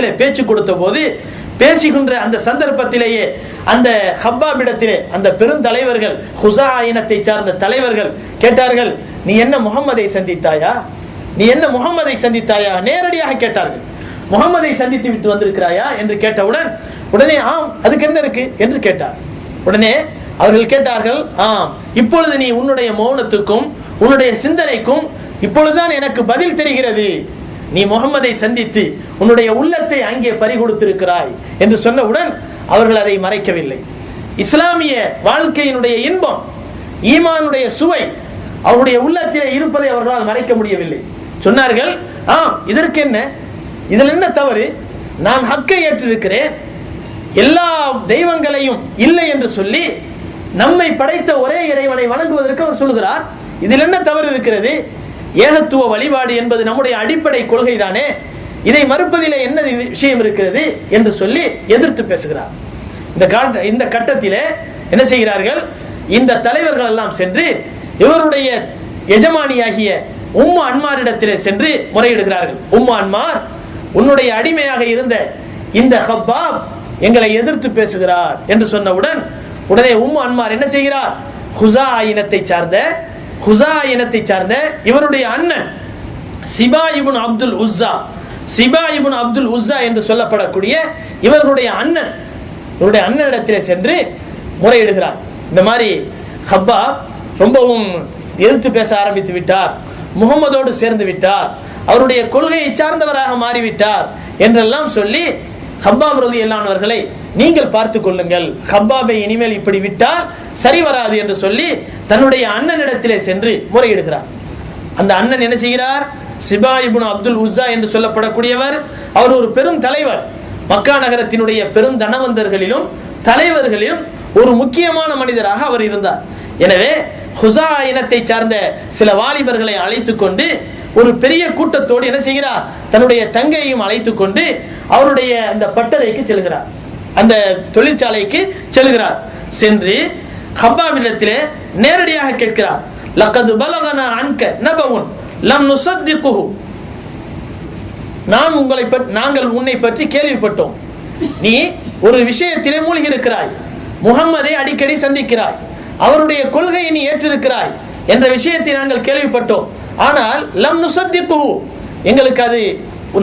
இடத்திலே பேச்சு கொடுத்த போது பேசுகின்ற அந்த சந்தர்ப்பத்திலேயே அந்த ஹப்பாபிடத்திலே அந்த பெருந்தலைவர்கள் ஹுசா இனத்தை சார்ந்த தலைவர்கள் கேட்டார்கள் நீ என்ன முகம்மதை சந்தித்தாயா? நீ என்ன முகம்மதை சந்தித்தாயா? நேரடியாக கேட்டார்கள். முகம்மதை சந்தித்து விட்டு வந்திருக்கிறாயா? என்று கேட்டவுடன் உடனே ஆம் அதுக்கு என்ன இருக்கு? என்று கேட்டார். உடனே அவர்கள் கேட்டார்கள் ஆம் இப்பொழுது நீ உன்னுடைய மௌனத்துக்கும் உன்னுடைய சிந்தனைக்கும் இப்பொழுதுதான் எனக்கு பதில் தெரிகிறது. நீ முகமதை சந்தித்து உன்னுடைய உள்ளத்தை அங்கே பறிகொடுத்திருக்கிறாய் என்று சொன்னவுடன் அவர்கள் அதை மறைக்கவில்லை. இஸ்லாமிய வாழ்க்கையினுடைய இன்பம் ஈமானுடைய சுவை அவருடைய உள்ளத்திலே இருப்பதை அவர்களால் மறைக்க முடியவில்லை. சொன்னார்கள் ஆம் இதற்கு என்ன இதில் என்ன தவறு? நான் ஹக்கை ஏற்றிருக்கிறேன். எல்லா தெய்வங்களையும் இல்லை என்று சொல்லி நம்மை படைத்த ஒரே இறைவனை வணங்குவதற்கு அவர் சொல்கிறார். இதில் என்ன தவறு இருக்கிறது? ஏகத்துவ வழிபாடு என்பது நம்முடைய அடிப்படை கொள்கை தானே இதை மறுப்பதிலே என்ன விஷயம் இருக்கிறது என்று சொல்லி எதிர்த்து பேசுகிறார். இந்த இந்த கட்டத்திலே என்ன செய்கிறார்கள்? இந்த தலைவர்கள் எல்லாம் சென்று இவருடைய எஜமானியாகிய உம்மு அன்மாரிடத்திலே சென்று முறையிடுகிறார்கள். உம்மு அன்மார் உன்னுடைய அடிமையாக இருந்த இந்த ஹப்பாப் எங்களை எதிர்த்து பேசுகிறார் என்று சொன்னவுடன் உடனே உம்மு அன்மார் என்ன செய்கிறார்? ஹுசா இனத்தை சார்ந்த ஹுசா இனத்தை சார்ந்த இவருடைய அண்ணன் சிபா இபுன் அப்துல் உஸ்ஸா. சிபா இபுன் அப்துல் உஸ்ஸா என்று சொல்லப்படக்கூடிய இவர்களுடைய அண்ணன் இவருடைய அண்ணனிடத்திலே சென்று முறையிடுகிறார். இந்த மாதிரி ஹப்பா ரொம்பவும் எதிர்த்து பேச ஆரம்பித்து விட்டார். முகமதோடு சேர்ந்து விட்டார். அவருடைய கொள்கையை சார்ந்தவராக மாறிவிட்டார் என்றெல்லாம் சொல்லி ஹப்பாப் ரதி எல்லானவர்களை நீங்கள் பார்த்து கொள்ளுங்கள். ஹப்பாபை இனிமேல் இப்படி விட்டால் சரி வராது என்று சொல்லி தன்னுடைய அண்ணனிடத்திலே சென்று முறையிடுகிறார். அந்த அண்ணன் என்ன செய்கிறார்? சிபா இபுன் அப்துல் உஸ்ஸா என்று சொல்லப்படக்கூடியவர் அவர் ஒரு பெரும் தலைவர். மக்கா நகரத்தினுடைய பெரும் தனவந்தர்களிலும் தலைவர்களிலும் ஒரு முக்கியமான மனிதராக அவர் இருந்தார். எனவே ஹுசா இனத்தை சார்ந்த சில வாலிபர்களை அழைத்து கொண்டு ஒரு பெரிய கூட்டத்தோடு என்ன செய்கிறார்? தன்னுடைய தங்கையையும் அழைத்து கொண்டு அவருடைய அந்த பட்டறைக்கு செல்கிறார். அந்த தொழிற்சாலைக்கு செல்கிறார். சென்று ஹப்பாவிடத்திலே நேரடியாக கேட்கிறார். லக்கது பலகனா அன்க நபவுன் லம் நுசத்திக்குஹு. நான் உங்களை பற்றி நாங்கள் உன்னை பற்றி கேள்விப்பட்டோம். நீ ஒரு விஷயத்திலே மூழ்கி இருக்கிறாய் முகம்மதை அடிக்கடி சந்திக்கிறாய். அவருடைய கொள்கையை நீ ஏற்றிருக்கிறாய் என்ற விஷயத்தை நாங்கள் கேள்விப்பட்டோம். ஆனால் லம் நுசத்திக்குஹு. எங்களுக்கு அது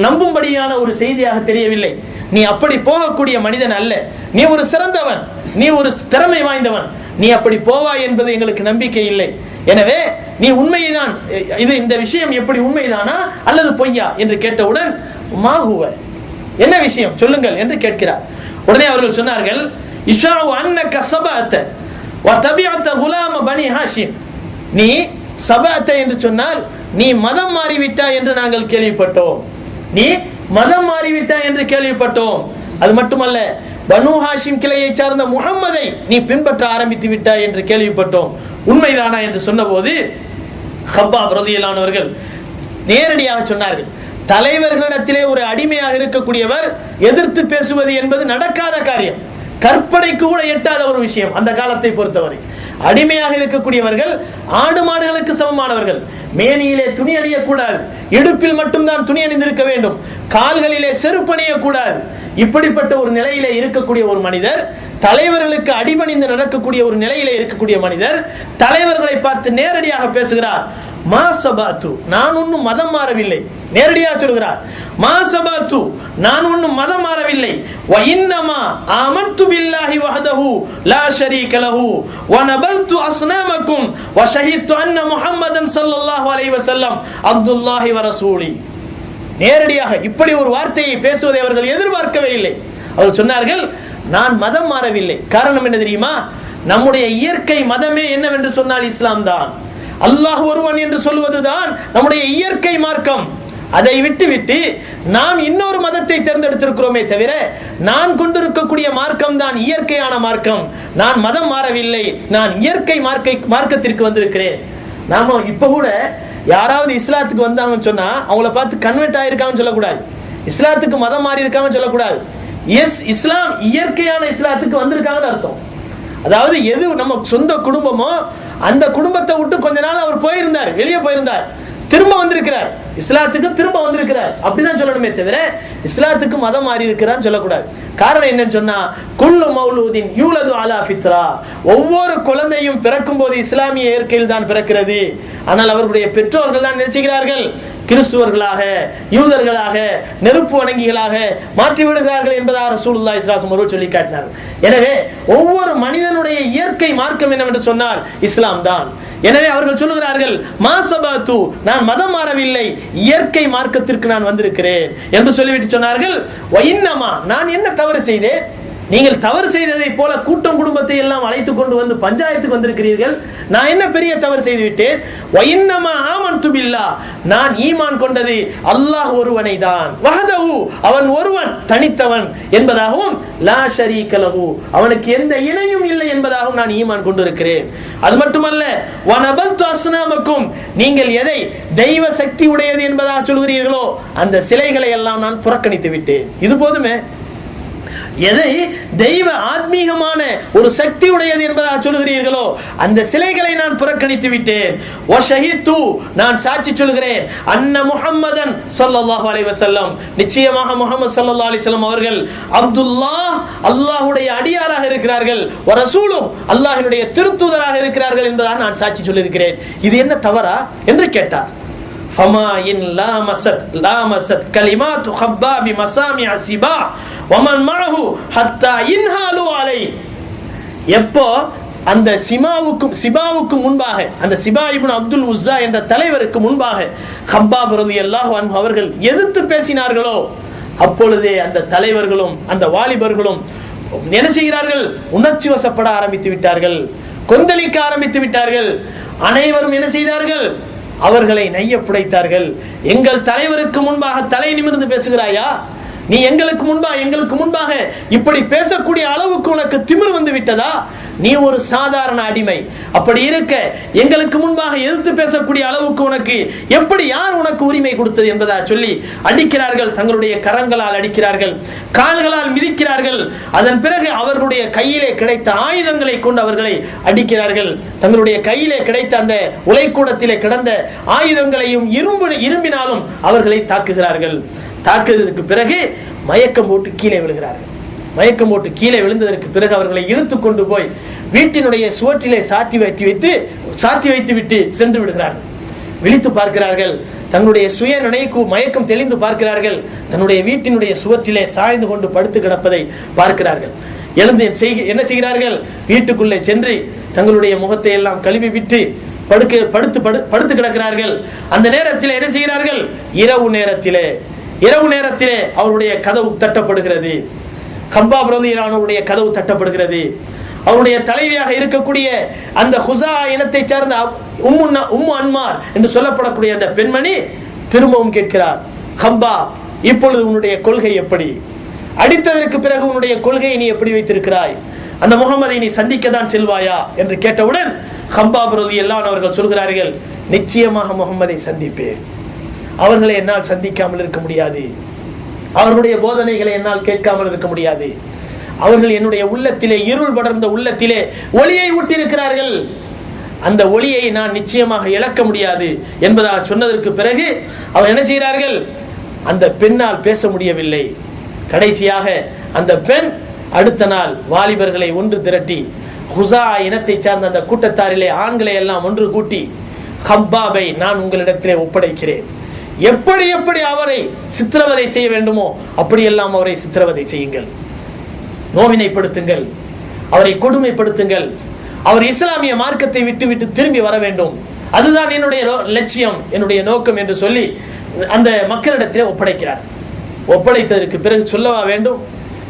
நம்பும்படியான ஒரு செய்தியாக தெரியவில்லை. நீ அப்படி போகக்கூடிய மனிதன் அல்ல. நீ ஒரு சிறந்தவன். நீ ஒரு திறமை வாய்ந்தவன். நீ அப்படி போவாய் என்பது எங்களுக்கு நம்பிக்கை இல்லை. எனவே நீ உண்மைதான் இது இந்த விஷயம் எப்படி உண்மைதானா அல்லது பொய்யா என்று கேட்டவுடன் மாகுவ என்ன விஷயம்? சொல்லுங்கள் என்று கேட்கிறார். உடனே அவர்கள் சொன்னார்கள் இஷாவு அன்னக சபஅத்த வ குலாம பனி ஹாஷிம். நீ சபஅத்த என்று சொன்னால் நீ மதம் மாறிவிட்டாய் என்று நாங்கள் கேள்விப்பட்டோம். நீ மதம் மாறிவிட்டாய் என்று கேள்விப்பட்டோம். அது மட்டுமல்ல பனு ஹாஷிம் கிளையை சார்ந்த முகம்மதை நீ பின்பற்ற ஆரம்பித்து விட்டாய் என்று கேள்விப்பட்டோம். உண்மைதானா என்று சொன்னபோது ஹப்பா பிரதியிலானவர்கள் நேரடியாக சொன்னார்கள் தலைவர்களிடத்திலே ஒரு அடிமையாக இருக்கக்கூடியவர் எதிர்த்து பேசுவது என்பது நடக்காத காரியம். கற்பனைக்கு கூட எட்டாத ஒரு விஷயம் அந்த காலத்தை பொறுத்தவரை. அடிமையாக இருக்கக்கூடியவர்கள் ஆடு மாடுகளுக்கு சமமானவர்கள். மேனியிலே துணி அணியக்கூடாது. இடுப்பில் மட்டும்தான் துணி அணிந்திருக்க வேண்டும். கால்களிலே செருப்பணியக்கூடாது இப்படிப்பட்ட ஒரு நிலையிலே இருக்கக்கூடிய ஒரு மனிதர் தலைவர்களுக்கு அடிபணிந்து நடக்கக்கூடிய ஒரு நிலையிலே இருக்கக்கூடிய மனிதர் தலைவர்களை பார்த்து நேரடியாக பேசுகிறார். மா சபாத்து நான் ஒன்றும் மதம் மாறவில்லை. நேரடியாக சொல்கிறார் மா சபாத்து நான் ஒன்றும் மதம் மாறவில்லை. வ இன்னமா ஆமன்து பில்லாஹி வஹதஹு லா ஷரீக லஹு. வ நபல்து அஸ்னாமக்கும் வ ஷஹித்து அன்ன முஹம்மதன் ஸல்லல்லாஹு அலைஹி வஸல்லம் அப்துல்லாஹி வ ரசூலி. நேரடியாக இப்படி ஒரு வார்த்தையை பேசுவதை அவர்கள் எதிர்பார்க்கவே இல்லை. அவர்கள் சொன்னார்கள் நான் மதம் மாறவில்லை. காரணம் என்ன தெரியுமா? நம்முடைய இயற்கை மதமே என்னவென்று சொன்னால் இஸ்லாம் தான் அல்லாஹ் ஒருவன் என்று சொல்வதுதான் நம்முடைய இயற்கை மார்க்கம். அதை விட்டுவிட்டு நாம் இன்னொரு மதத்தை தேர்ந்தெடுத்திருக்கிறோமே தவிர நான் கொண்டிருக்கக்கூடிய மார்க்கம் தான் இயற்கையான மார்க்கம். நான் மதம் மாறவில்லை நான் இயற்கை மார்க்கை மார்க்கத்திற்கு வந்திருக்கிறேன். நாம இப்ப கூட யாராவது இஸ்லாத்துக்கு வந்தாங்கன்னு சொன்னா அவங்கள பார்த்து கன்வெர்ட் ஆயிருக்காங்கன்னு சொல்லக்கூடாது. இஸ்லாத்துக்கு மதம் மாறி இருக்காங்கன்னு சொல்லக்கூடாது. எஸ் இஸ்லாம் இயற்கையான இஸ்லாத்துக்கு வந்திருக்காங்கன்னு அர்த்தம். அதாவது எது நம்ம சொந்த குடும்பமோ அந்த குடும்பத்தை விட்டு கொஞ்ச நாள் அவர் போயிருந்தார் வெளியே போயிருந்தார். திரும்ப வந்திருக்கிறார். இஸ்லாத்துக்கு திரும்ப வந்திருக்கிறார். அப்படிதான் சொல்லணுமே தவிர இஸ்லாத்துக்கு மதம் மாறி இருக்கிறான்னு சொல்லக்கூடாது. காரணம் என்னன்னு சொன்னா குல்லு மௌலூதின் யூலது அலா ஃபித்ரா. ஒவ்வொரு குழந்தையும் பிறக்கும் போது இஸ்லாமிய இயற்கையில் தான் பிறக்கிறது. ஆனால் அவர்களுடைய பெற்றோர்கள் தான் நினைச்சுகிறார்கள் கிறிஸ்துவர்களாக யூதர்களாக நெருப்பு வணங்கிகளாக மாற்றி விடுகிறார்கள் என்பதாக ரசூலுல்லா இஸ்லாசம் அவர்கள் சொல்லி காட்டினார் எனவே ஒவ்வொரு மனிதனுடைய இயற்கை மார்க்கம் என்னவென்று சொன்னால் இஸ்லாம் தான். எனவே அவர்கள் சொல்லுகிறார்கள் மாசபாத்து நான் மதம் மாறவில்லை. இயற்கை மார்க்கத்திற்கு நான் வந்திருக்கிறேன் என்று சொல்லிவிட்டு சொன்னார்கள் நான் என்ன தவறு செய்தேன்? நீங்கள் தவறு செய்ததை போல கூட்டம் குடும்பத்தை எல்லாம் அழைத்து கொண்டு வந்து பஞ்சாயத்துக்கு வந்திருக்கிறீர்கள். நான் என்ன பெரிய தவறு செய்து விட்டேன்? வயின்னமா ஆமன் துபில்லா நான் ஈமான் கொண்டது அல்லாஹ் ஒருவனை தான் வஹதஹு அவன் ஒருவன் தனித்தவன் என்பதாகவும் லா ஷரீகலஹு அவனுக்கு எந்த இணையும் இல்லை என்பதாகவும் நான் ஈமான் கொண்டிருக்கிறேன். அது மட்டுமல்ல வனபத்து அஸ்னாமக்கும் நீங்கள் எதை தெய்வ சக்தி உடையது என்பதாக சொல்கிறீர்களோ அந்த சிலைகளை எல்லாம் நான் புறக்கணித்து விட்டேன். இது போதுமே எதை? தெய்வ ஆத்மீகமான ஒரு சக்தி உடையது என்பதாக சொல்லுகிறீர்களோ அந்த சிலைகளை நான் புறக்கணித்து விட்டேன். ஓ ஷஹித்து நான் சாட்சி சொல்கிறேன் அன்ன முகம்மதன் சல்லாஹ் அலைவசல்லம் நிச்சயமாக முகமது சல்லா அலிஸ்லாம் அவர்கள் அப்துல்லா அல்லாஹுடைய அடியாராக இருக்கிறார்கள். ஒரு ரசூலும் அல்லாஹினுடைய திருத்தூதராக இருக்கிறார்கள் என்பதாக நான் சாட்சி சொல்லியிருக்கிறேன். இது என்ன தவறா என்று கேட்டார். ஃபமா இன் லா மசத் லா மசத் கலிமா துஹப்பா பி மசாமி அசிபா ஒமன் மழகு ஹத்தா இன்ஹாலு அலை. எப்போ அந்த சிமாவுக்கும் சிபாவுக்கும் முன்பாக அந்த சிபா இப்னு அப்துல் உஸ்ஸா என்ற தலைவருக்கு முன்பாக ஹப்பாப் ரதி அல்லாஹ் அவர்கள் எதிர்த்து பேசினார்களோ அப்பொழுதே அந்த தலைவர்களும் அந்த வாலிபர்களும் என்ன செய்கிறார்கள்? உணர்ச்சி வசப்பட ஆரம்பித்து விட்டார்கள். கொந்தளிக்க ஆரம்பித்து விட்டார்கள். அனைவரும் என்ன செய்தார்கள்? அவர்களை நைய புடைத்தார்கள். எங்கள் தலைவருக்கு முன்பாக தலை நிமிர்ந்து பேசுகிறாயா? நீ எங்களுக்கு முன்பாக எங்களுக்கு முன்பாக இப்படி பேசக்கூடிய அளவுக்கு உனக்கு திமிர் வந்து விட்டதா? நீ ஒரு சாதாரண அடிமை. அப்படி இருக்க எங்களுக்கு முன்பாக எதிர்த்து பேசக்கூடிய அளவுக்கு உனக்கு எப்படி யார் உனக்கு உரிமை கொடுத்தது என்பதா சொல்லி அடிக்கிறார்கள் தங்களுடைய கரங்களால் அடிக்கிறார்கள் கால்களால் மிதிக்கிறார்கள். அதன் பிறகு அவர்களுடைய கையிலே கிடைத்த ஆயுதங்களை கொண்டு அவர்களை அடிக்கிறார்கள். தங்களுடைய கையிலே கிடைத்த அந்த உலைக்கூடத்திலே கிடந்த ஆயுதங்களையும் இரும்பு இரும்பினாலும் அவர்களை தாக்குகிறார்கள். தாக்குதலுக்கு பிறகு மயக்கம் போட்டு கீழே விழுகிறார்கள். மயக்கம் போட்டு கீழே விழுந்ததற்கு பிறகு அவர்களை இழுத்து கொண்டு போய் வீட்டினுடைய சுவற்றிலே சாத்தி வைத்து வைத்து சாத்தி வைத்து விட்டு சென்று விடுகிறார்கள். விழித்து பார்க்கிறார்கள். தன்னுடைய சுய நினைக்கு மயக்கம் தெளிந்து பார்க்கிறார்கள். தன்னுடைய வீட்டினுடைய சுவற்றிலே சாய்ந்து கொண்டு படுத்து கிடப்பதை பார்க்கிறார்கள். எழுந்து என்ன செய்கிறார்கள்? வீட்டுக்குள்ளே சென்று தங்களுடைய முகத்தை எல்லாம் கழுவி விட்டு படுக்க படுத்து படு படுத்து கிடக்கிறார்கள். அந்த நேரத்தில் என்ன செய்கிறார்கள்? இரவு நேரத்திலே இரவு நேரத்திலே அவருடைய கதவு தட்டப்படுகிறது. கம்பா பிரதியானவருடைய கதவு தட்டப்படுகிறது. அவருடைய தலைவியாக இருக்கக்கூடிய அந்த ஹுசா இனத்தை சார்ந்த உம்மு உம்மு அன்மார் என்று சொல்லப்படக்கூடிய அந்த பெண்மணி திரும்பவும் கேட்கிறார் கம்பா இப்பொழுது உன்னுடைய கொள்கை எப்படி? அடித்ததற்கு பிறகு உன்னுடைய கொள்கையை நீ எப்படி வைத்திருக்கிறாய்? அந்த முகமதை நீ சந்திக்க தான் செல்வாயா? என்று கேட்டவுடன் ஹம்பா பிரதி எல்லாம் அவர்கள் சொல்கிறார்கள் நிச்சயமாக முகமதை சந்திப்பேன். அவர்களை என்னால் சந்திக்காமல் இருக்க முடியாது. அவர்களுடைய போதனைகளை என்னால் கேட்காமல் இருக்க முடியாது. அவர்கள் என்னுடைய உள்ளத்திலே இருள் படர்ந்த உள்ளத்திலே ஒளியை ஊட்டியிருக்கிறார்கள். அந்த ஒளியை நான் நிச்சயமாக இழக்க முடியாது என்பதாக சொன்னதற்கு பிறகு அவர் என்ன செய்கிறார்கள்? அந்த பெண்ணால் பேச முடியவில்லை. கடைசியாக அந்த பெண் அடுத்த நாள் வாலிபர்களை ஒன்று திரட்டி ஹுசா இனத்தை சார்ந்த அந்த கூட்டத்தாரிலே ஆண்களை எல்லாம் ஒன்று கூட்டி ஹப்பாபை நான் உங்களிடத்திலே ஒப்படைக்கிறேன். எப்படி எப்படி அவரை சித்திரவதை செய்ய வேண்டுமோ அப்படியெல்லாம் அவரை சித்திரவதை செய்யுங்கள். நோவினைப்படுத்துங்கள். அவரை கொடுமைப்படுத்துங்கள். அவர் இஸ்லாமிய மார்க்கத்தை விட்டு விட்டு திரும்பி வர வேண்டும். அதுதான் என்னுடைய லட்சியம் என்னுடைய நோக்கம் என்று சொல்லி அந்த மக்களிடத்திலே ஒப்படைக்கிறார். ஒப்படைத்ததற்கு பிறகு சொல்லவா வேண்டும்?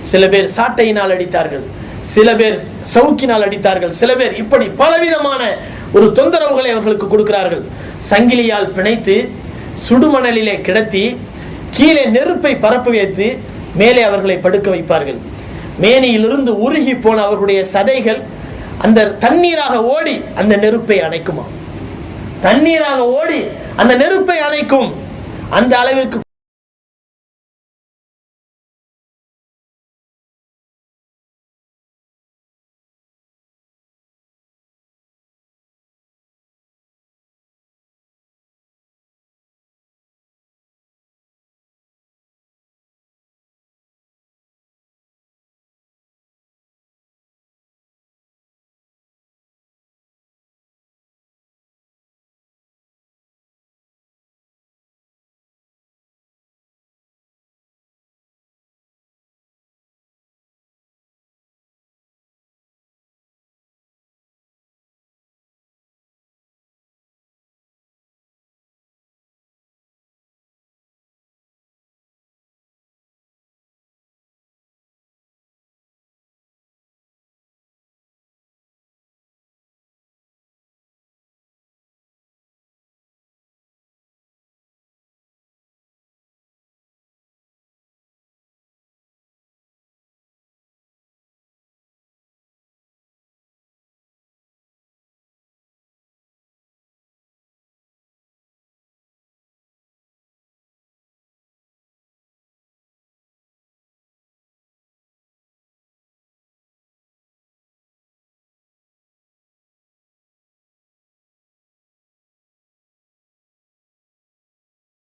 சில பேர் சாட்டையினால் அடித்தார்கள். சில பேர் சவுக்கினால் அடித்தார்கள். சில பேர் இப்படி பலவிதமான ஒரு தொந்தரவுகளை அவர்களுக்கு கொடுக்கிறார்கள். சங்கிலியால் பிணைத்து சுடுமணலிலே கிடத்தி கீழே நெருப்பை பரப்ப வைத்து மேலே அவர்களை படுக்க வைப்பார்கள். மேனியிலிருந்து உருகி போன அவர்களுடைய சதைகள் அந்த தண்ணீராக ஓடி அந்த நெருப்பை அணைக்குமா? தண்ணீராக ஓடி அந்த நெருப்பை அணைக்கும். அந்த அளவிற்கு